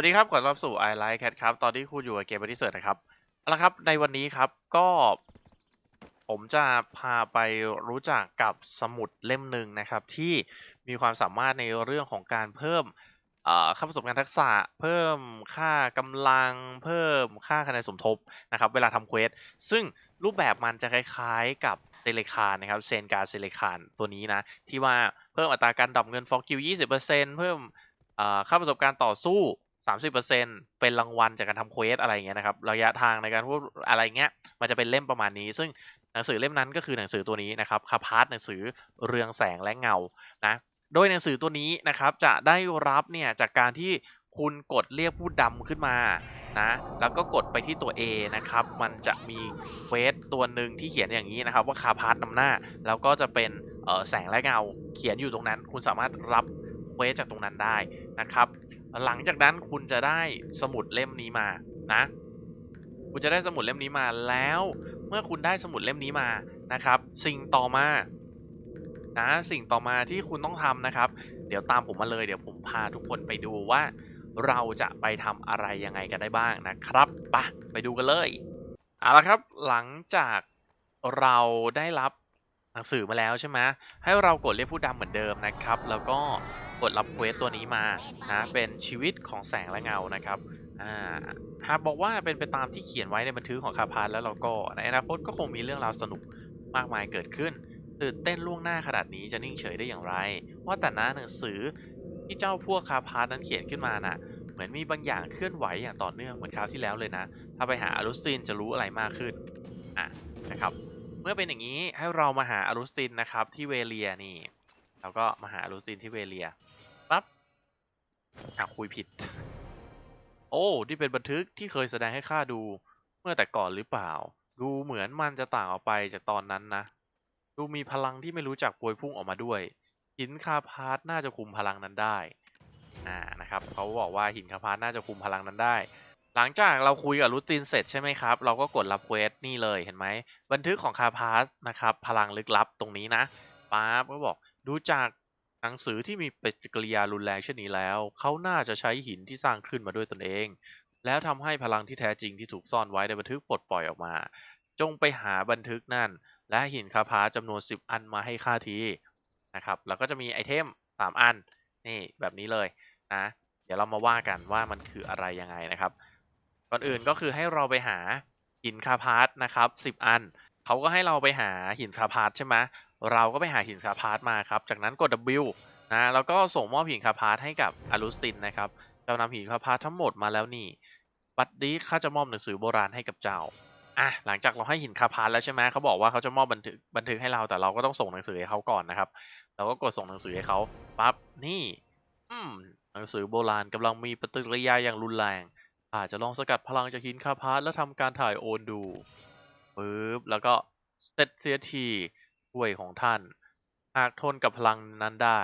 วัสดีครับขอต้อนรับสู่ i Like Cat ครับ ตอนที่คุณอยู่กับเกมบันที่เสิร์นะครับเอาละครับ ในวันนี้ครับก็ ผมจะพาไปรู้จักกับสมุดเล่มหนึ่งนะครับ ที่มีความสามารถในเรื่องของการเพิ่มค่าประสบการณ์ทักษะ เพิ่มค่ากำลัง เพิ่มค่าคะแนนสมทบนะครับ เวลาทำเควส ซึ่งรูปแบบมันจะคล้ายๆกับเซเลคานนะครับเซนการเซเลคานตัวนี้นะ ที่ว่าเพิ่มอัตราการดรอปเงินฟอร์กิว20%เพิ่มค่าประสบการณ์ต่อสู้ 30%เป็นรางวัลจากการทำเควสอะไรเงี้ยนะครับระยะทางในการพูดอะไรเงี้ยมันจะเป็นเล่มประมาณนี้ ซึ่งหนังสือเล่มนั้นก็คือหนังสือตัวนี้นะครับคาพาร์ทหนังสือเรืองแสงและเงานะโดยหนังสือตัวนี้นะครับจะได้รับเนี่ยจากการที่คุณกดเรียกผู้ดำขึ้นมานะแล้วก็กดไปที่ตัว A นะครับมันจะมีเควสตัวหนึ่งที่เขียนอย่างนี้นะครับว่าคาพาร์ทนำหน้า แล้วก็จะเป็นเอ่อแสงและเงาเขียนอยู่ตรงนั้น คุณสามารถรับเควสจากตรงนั้นได้นะครับ หลังจากนั้นคุณจะได้สมุดเล่มนี้มานะ คุณจะได้สมุดเล่มนี้มาแล้วเมื่อคุณได้สมุดเล่มนี้มานะครับ สิ่งต่อมานะสิ่งต่อมาที่คุณต้องทำนะครับ เดี๋ยวตามผมมาเลยเดี๋ยวผมพาทุกคนไปดูว่า เราจะไปทำอะไรยังไงกันได้บ้างนะครับไปะไปดูกันเลยเอาละครับหลังจากเราได้รับหนังสือมาแล้วใช่ไหมให้เรากดเรียกผู้ดำเหมือนเดิมนะครับ แล้วก็ กดรับเควสตัวนี้มานะเป็นชีวิตของแสงและเงานะครับอ่าหากบอกว่าเป็นไปตามที่เขียนไว้ในบันทึกของคาพานแล้วเราก็ในอนาคตก็คงมีเรื่องราวสนุกมากมายเกิดขึ้น ตื่นเต้นล่วงหน้าขนาดนี้จะนิ่งเฉยได้อย่างไร ว่าแต่หน้าหนังสือที่เจ้าพวกคาพาร์นั้นเขียนขึ้นมาน่ะ เหมือนมีบางอย่างเคลื่อนไหวอย่างต่อเนื่องเหมือนคราวที่แล้วเลยนะ ถ้าไปหาอารุสตินจะรู้อะไรมากขึ้นอะนะครับ เมื่อเป็นอย่างนี้ให้เรามาหาอารุสตินนะครับที่เวเลียนี่ เราก็มาหาอารุสตินที่เวเลียปั๊บอะคุยผิด โอ้ที่เป็นบันทึกที่เคยแสดงให้ข้าดู เมื่อแต่ก่อนหรือเปล่า ดูเหมือนมันจะต่างออกไปจากตอนนั้นนะ ดูมีพลังที่ไม่รู้จักปวยพุ่งออกมาด้วย หินคาพาร์ตน่าจะคุมพลังนั้นได้ อ่านะครับเขาบอกว่าหินคาพาร์ตน่าจะคุมพลังนั้นได้หลังจากเราคุยกับรูตินเสร็จใช่ไหมครับ เราก็กดรับเควสนี่เลยเห็นไหม บันทึกของคาพาร์ตนะครับ พลังลึกลับตรงนี้นะป๊าบก็บอก ดูจากหนังสือที่มีปฏิกิริยารุนแรงเช่นนี้แล้ว เขาน่าจะใช้หินที่สร้างขึ้นมาด้วยตนเอง แล้วทำให้พลังที่แท้จริงที่ถูกซ่อนไว้ในบันทึกปลดปล่อยออกมา จงไปหาบันทึกนั่น และหินคาพาจำนวน 10 อันมาให้ข้าทีนะครับแล้วก็จะมีไอเทม 3 อันนี่แบบนี้เลยนะเดี๋ยวเรามาว่ากันว่ามันคืออะไรยังไงนะครับ ก่อนอื่นก็คือให้เราไปหาหินคาพาร์ตนะครับ 10 อัน เขาก็ให้เราไปหาหินคาพาร์ตใช่ไหมเราก็ไปหาหินคาพาร์ตมาครับ จากนั้นกด W นะแล้วก็ส่งมอบหินคาพาร์ตให้กับอารุสตินนะครับเรานำหินคาพาร์ตทั้งหมดมาแล้วนี่บัดนี้ข้าจะมอบหนังสือโบราณให้กับเจ้าอะหลังจากเราให้หินคาพาร์ตแล้วใช่ไหมเขาบอกว่าเขาจะมอบบันทึกบันทึกให้เราแต่เราก็ต้องส่งหนังสือให้เขาก่อนนะครับเราก็กดส่งหนังสือให้เขาปั๊บนี่ อืมหนังสือโบราณกำลังมีปฏิกิริยาอย่างรุนแรงอาจจะลองสกัดพลังจากหินคาพาร์ตแล้วทำการถ่ายโอนดู ปึ๊บแล้วก็เซตเสียทีถ้วยของท่าน หากทนกับพลังนั้นได้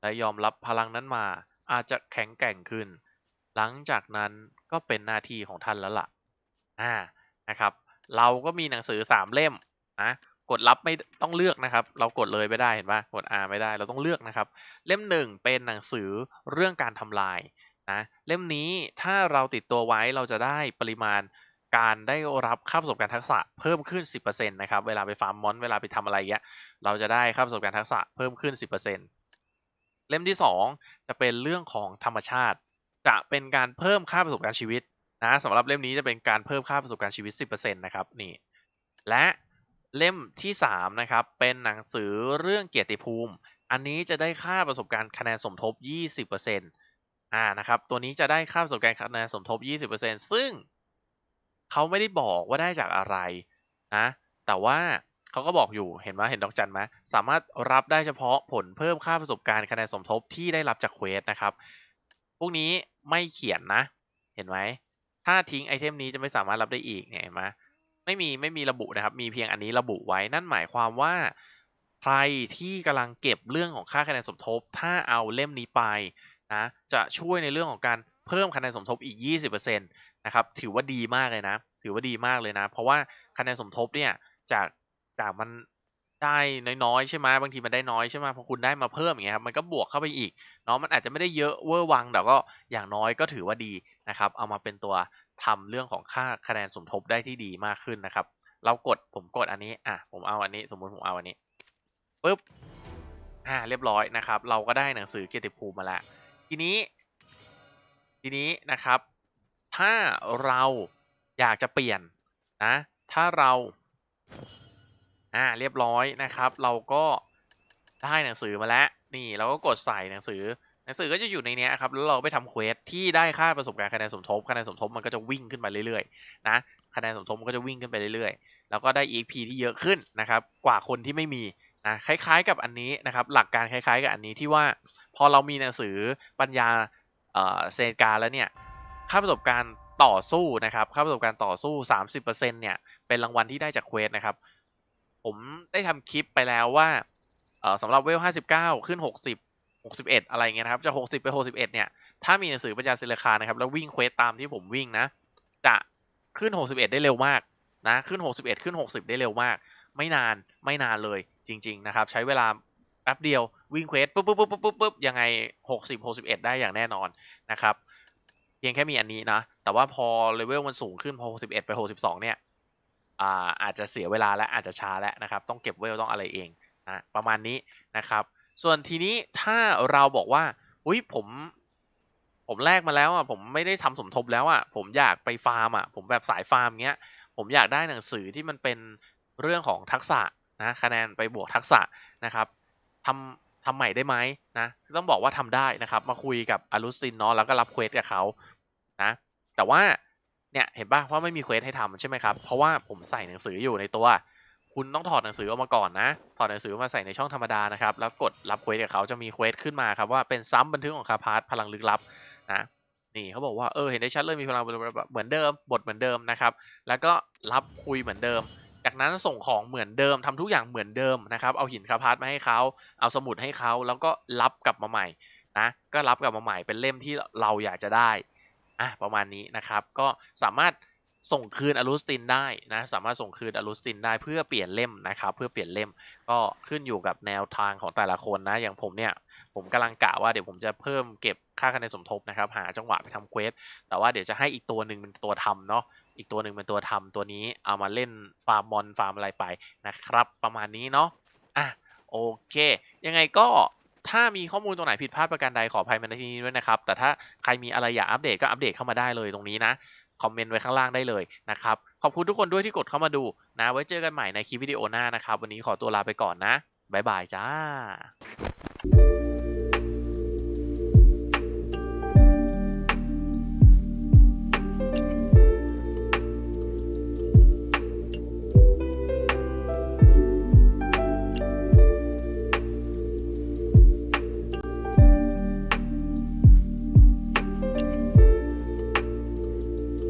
และยอมรับพลังนั้นมาอาจจะแข็งแกร่งขึ้น หลังจากนั้นก็เป็นหน้าที่ของท่านแล้วล่ะอ่านะครับ เราก็มีหนังสือสามเล่มนะกดรับไม่ต้องเลือกนะครับ เรากดเลยไม่ได้เห็นปะกด R ไม่ได้เราต้องเลือกนะครับ เล่มหนึ่งเป็นหนังสือเรื่องการทำลายนะเล่มนี้ถ้าเราติดตัวไว้เราจะได้ปริมาณ การได้รับค่าประสบการณ์ทักษะเพิ่มขึ้น 10%นะครับ เวลาไปฟาร์มมอนเวลาไปทำอะไรเงี้ย เราจะได้ค่าประสบการณ์ทักษะเพิ่มขึ้น 10%เล่มที่สองจะเป็นเรื่องของธรรมชาติ จะเป็นการเพิ่มค่าประสบการณ์ชีวิตนะสำหรับเล่มนี้จะเป็นการเพิ่มค่าประสบการณ์ชีวิต 10%นะครับนี่ และเล่มที่3นะครับเป็นหนังสือเรื่องเกียรติภูมิ อันนี้จะได้ค่าประสบการณ์คะแนนสมทบ 20%อ่านะครับตัวนี้จะได้ค่าประสบการณ์คะแนนสมทบ 20%ซึ่ง เขาไม่ได้บอกว่าได้จากอะไรนะแต่ว่าเขาก็บอกอยู่เห็นไหมเห็นดอกจันไหมสามารถรับได้เฉพาะผลเพิ่มค่าประสบการณ์คะแนนสมทบที่ได้รับจากเควสนะครับ พวกนี้ไม่เขียนนะ เห็นไหมถ้าทิ้งไอเทมนี้จะไม่สามารถรับได้อีกเนี่ยเห็นไหมไม่มีไม่มีระบุนะครับ มีเพียงอันนี้ระบุไว้นั่นหมายความว่าใครที่กำลังเก็บเรื่องของค่าคะแนนสมทบ ถ้าเอาเล่มนี้ไปนะจะช่วยในเรื่องของการ เพิ่มคะแนนสมทบอีก 20%นะครับถือว่าดีมากเลยนะ ถือว่าดีมากเลยนะ เพราะว่าคะแนนสมทบเนี่ยจากจากมันได้น้อยๆใช่ไหมบางทีมันได้น้อยใช่ไหมพอคุณได้มาเพิ่มอย่างเงี้ยครับมันก็บวกเข้าไปอีกเนาะมันอาจจะไม่ได้เยอะเวอร์วังแต่ก็อย่างน้อยก็ถือว่าดีนะครับ เอามาเป็นตัวทำเรื่องของค่าคะแนนสมทบได้ที่ดีมากขึ้นนะครับ เรากดผมกดอันนี้อะผมเอาอันนี้ สมมุติผมเอาอันนี้ปุ๊บอ่าเรียบร้อยนะครับ เราก็ได้หนังสือเกียรติภูมิมาแล้วทีนี้ ทีนี้นะครับ ถ้าเราอยากจะเปลี่ยนนะ ถ้าเราอ่าเรียบร้อยนะครับ เราก็ได้หนังสือมาแล้วนี่เราก็กดใส่หนังสือหนังสือก็จะอยู่ในนี้ครับแล้วเราไปทำเควสที่ได้ค่าประสบการณ์คะแนนสมทบคะแนนสมทบมันก็จะวิ่งขึ้นไปเรื่อยๆนะคะแนนสมทบมันก็จะวิ่งขึ้นไปเรื่อยๆ แล้วก็ได้ EP ที่เยอะขึ้นนะครับ กว่าคนที่ไม่มีนะคล้ายๆกับอันนี้นะครับ หลักการคล้ายๆกับอันนี้ที่ว่าพอเรามีหนังสือปัญญา เซนการแล้วเนี่ยค่าประสบการณ์ต่อสู้นะครับค่าประสบการณ์ต่อสู้ 30%เนี่ยเป็นรางวัลที่ได้จากเควสนะครับ ผมได้ทำคลิปไปแล้วว่าสำหรับเวล 59 ขึ้น 60 61 อะไรเงี้ยนะครับจาก60 ไป 61 เนี่ย ถ้ามีหนังสือปัญญาศิลคานะครับ แล้ววิ่งเควสตามที่ผมวิ่งนะ จะขึ้น 61 ได้เร็วมากนะ ขึ้น 61 ขึ้น 60 ได้เร็วมาก ไม่นาน ไม่นานเลยจริง ๆ นะครับ ใช้เวลาแป๊บเดียว วิ่งเควสปุ๊บปุ๊บปุ๊บปุ๊บปุ๊บปุ๊บยังไง60 61ได้อย่างแน่นอนนะครับเพียงแค่มีอันนี้นะ แต่ว่าพอเลเวลมันสูงขึ้นพอ61ไป62เนี่ยอ่าอาจจะเสียเวลาและอาจจะช้าแล้วนะครับ ต้องเก็บเวลต้องอะไรเองนะประมาณนี้นะครับ ส่วนทีนี้ถ้าเราบอกว่าอุ้ยผมผมแลกมาแล้วอะผมไม่ได้ทำสมทบแล้วอะผมอยากไปฟาร์มอะผมแบบสายฟาร์มเงี้ย ผมอยากได้หนังสือที่มันเป็นเรื่องของทักษะนะ คะแนนไปบวกทักษะนะครับทำ ทำใหม่ได้ไหมนะต้องบอกว่าทำได้นะครับ มาคุยกับอารุซินเนาะแล้วก็รับเควสกับเขานะ แต่ว่าเนี่ยเห็นป่ะว่าไม่มีเควสให้ทำใช่ไหมครับเพราะว่าผมใส่หนังสืออยู่ในตัว คุณต้องถอดหนังสือออกมาก่อนนะ ถอดหนังสือมาใส่ในช่องธรรมดานะครับ แล้วกดรับเควสกับเขาจะมีเควสขึ้นมาครับว่าเป็นซ้ำบันทึกของคาพาร์ทพลังลึกลับนะนี่เขาบอกว่าเออเห็นได้ชัดเลยมีพลังเหมือนเดิมบทเหมือนเดิมนะครับ แล้วก็รับคุยเหมือนเดิม จากนั้นส่งของเหมือนเดิมทำทุกอย่างเหมือนเดิมนะครับ เอาหินคาพาร์ตมาให้เขาเอาสมุดให้เขาแล้วก็รับกลับมาใหม่นะก็รับกลับมาใหม่เป็นเล่มที่เราอยากจะได้อะประมาณนี้นะครับ ก็สามารถ ส่งคืนอลูสตินได้นะสามารถส่งคืนอลูสตินได้เพื่อเปลี่ยนเล่มนะครับ เพื่อเปลี่ยนเล่มก็ขึ้นอยู่กับแนวทางของแต่ละคนนะ อย่างผมเนี่ยผมกำลังกะว่าเดี๋ยวผมจะเพิ่มเก็บค่าคะแนนสมทบนะครับ หาจังหวะไปทำเควสแต่ว่าเดี๋ยวจะให้อีกตัวหนึ่งเป็นตัวทำเนาะอีกตัวหนึ่งเป็นตัวทำตัวนี้เอามาเล่นฟาร์มมอนฟาร์มอะไรไปนะครับ ประมาณนี้เนาะอะโอเค ยังไงก็ถ้ามีข้อมูลตรงไหนผิดพลาดประการใดขออภัยมาในที่นี้ด้วยนะครับ แต่ถ้าใครมีอะไรอยากอัปเดตก็อัปเดตเข้ามาได้เลยตรงนี้นะ คอมเมนต์ไว้ข้างล่างได้เลยนะครับขอบคุณทุกคนด้วยที่กดเข้ามาดูนะไว้เจอกันใหม่ในคลิปวิดีโอหน้านะครับ วันนี้ขอตัวลาไปก่อนนะบ๊ายบายจ้า